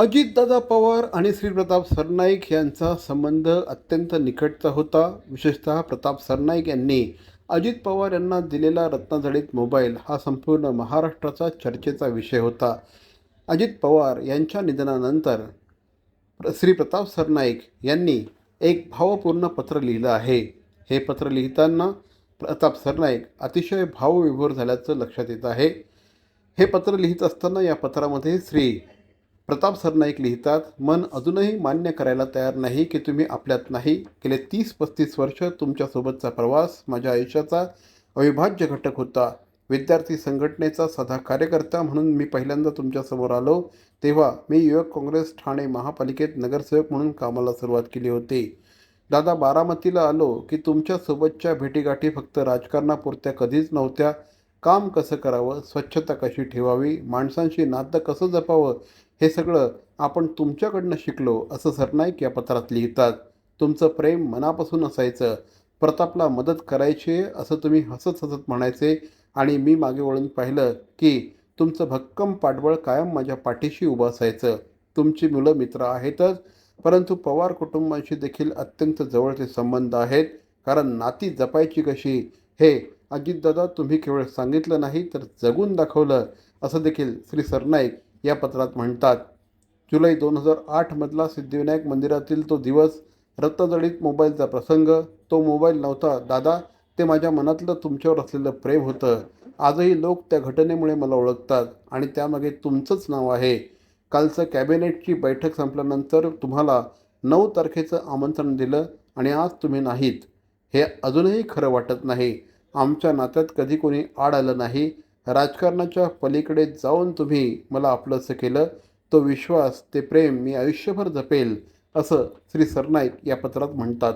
अजितदादा पवार आणि श्रीप्रताप सरनाईक यांचा संबंध अत्यंत निकटचा होता. विशेषतः प्रताप सरनाईक यांनी अजित पवार यांना दिलेला रत्नजडित मोबाईल हा संपूर्ण महाराष्ट्राचा चर्चेचा विषय होता. अजित पवार यांच्या निधनानंतर प्र- श्री प्रताप सरनाईक यांनी एक भावपूर्ण पत्र लिहिलं आहे. हे पत्र लिहिताना प्रताप सरनाईक अतिशय भावविभोर झाल्याचं लक्षात येत आहे. हे पत्र लिहित असताना या पत्रामध्ये श्री प्रताप सरनाईक लिहितात मन अजूनही मान्य करायला तयार नाही की तुम्ही आपल्यात नाही. गेले तीस पस्तीस वर्ष तुमच्यासोबतचा प्रवास माझ्या आयुष्याचा अविभाज्य घटक होता. विद्यार्थी संघटनेचा साधा कार्यकर्ता म्हणून मी पहिल्यांदा तुमच्यासमोर आलो. तेव्हा मी युवक काँग्रेस ठाणे महापालिकेत नगरसेवक म्हणून कामाला सुरुवात केली होती. दादा बारामतीला आलो की तुमच्यासोबतच्या भेटीगाठी फक्त राजकारणापुरत्या कधीच नव्हत्या. काम कसं करावं स्वच्छता कशी ठेवावी माणसांशी नातं कसं जपावं हे सगळं आपण तुमच्याकडनं शिकलो असं सरनाईक या पत्रात लिहितात. तुमचं प्रेम मनापासून असायचं. प्रतापला मदत करायची आहे असं तुम्ही हसत हसत म्हणायचे आणि मी मागे वळून पाहिलं की तुमचं भक्कम पाठबळ कायम माझ्या पाठीशी उभं असायचं. तुमची मुलं मित्र आहेतच परंतु पवार कुटुंबांशी देखील अत्यंत जवळचे संबंध आहेत कारण नाती जपायची कशी? हे अजितदादा तुम्ही केवळ सांगितलं नाही तर जगून दाखवलं असं देखील श्री सरनाईक या पत्रात म्हणतात. जुलै दोन हजार आठमधला सिद्धिविनायक मंदिरातील तो दिवस रत्तजडीत मोबाईलचा प्रसंग तो मोबाईल नव्हता. दादा ते माझ्या मनातलं तुमच्यावर असलेलं प्रेम होतं. आजही लोक त्या घटनेमुळे मला ओळखतात आणि त्यामागे तुमचंच नाव आहे. कालचं कॅबिनेटची बैठक संपल्यानंतर तुम्हाला नऊ तारखेचं आमंत्रण दिलं आणि आज तुम्ही नाहीत. हे अजूनही खरं वाटत नाही. आमच्या नात्यात कधी कोणी आड आलं नाही. राजकारणाच्या पलीकडे जाऊन तुम्ही मला आपलंसं केलं. तो विश्वास ते प्रेम मी आयुष्यभर जपेल असं श्री सरनाईक या पत्रात म्हणतात.